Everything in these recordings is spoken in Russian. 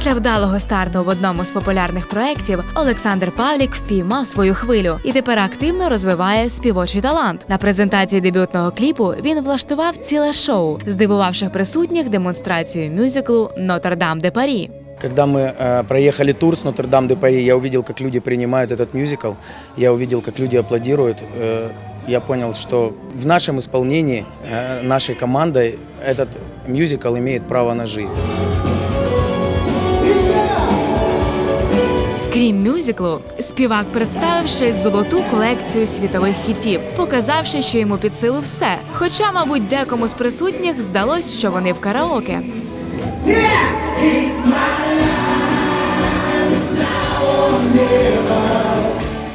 Після вдалого старту в одному з популярних проєктів Олександр Павлік впіймав свою хвилю і тепер активно розвиває співочий талант. На презентації дебютного кліпу він влаштував ціле шоу, здивувавши присутніх демонстрацією мюзиклу Нотр-Дам де Парі. Когда мы э, проехали тур с Нотр-Дам-де-Пари, я увидел, как люди принимают этот мюзикл, я увидел, как люди аплодируют. Э, я понял, что в нашем исполнении, э, нашей командой, этот мюзикл имеет право на жизнь. Крім мюзиклу, співак представив ще й золоту колекцію світових хітів, показавши, що йому під силу все. Хоча, мабуть, декому з присутніх здалось, що вони в караоке.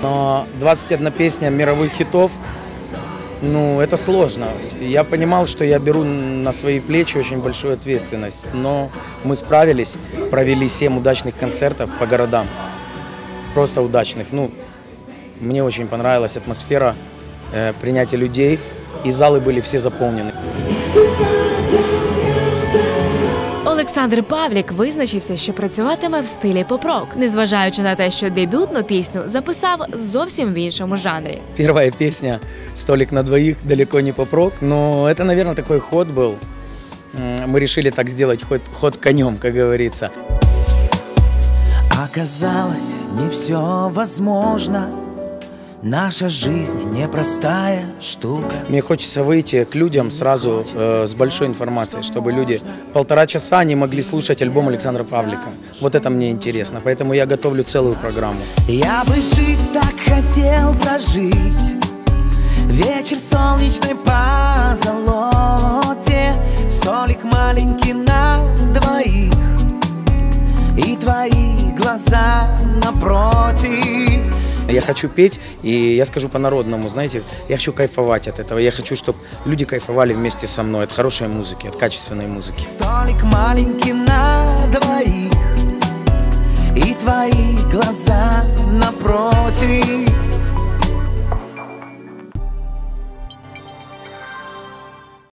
Но 21 песня мировых хитов, ну, это сложно. Я понимал, что я беру на свои плечи очень большую ответственность, но мы справились, провели 7 удачных концертов по городам, просто удачных. Ну, мне очень понравилась атмосфера э, принятия людей, и залы были все заполнены. Олександр Павлік визначився, що працюватиме в стилі поп-рок, незважаючи на те, що дебютну пісню записав зовсім в іншому жанрі. Первая песня «Столик на двоих» далеко не поп-рок, но это, наверное, такой ход был. М, Мы решили так сделать ход, ход конем, как говорится. Оказалось, не все возможно. Наша жизнь непростая штука. Мне хочется выйти к людям сразу э, с большой информацией, чтобы люди полтора часа не могли слушать альбом Александра Павлика. Вот это мне интересно, поэтому я готовлю целую программу. Я бы жизнь так хотел прожить. Вечер солнечный по золоте, столик маленький на глаза напротив. Я хочу петь, и я скажу по-народному, знаете, я хочу кайфовать от этого. Я хочу, чтобы люди кайфовали вместе со мной от хорошей музыки, от качественной музыки. Столик маленький на двоих, и твои глаза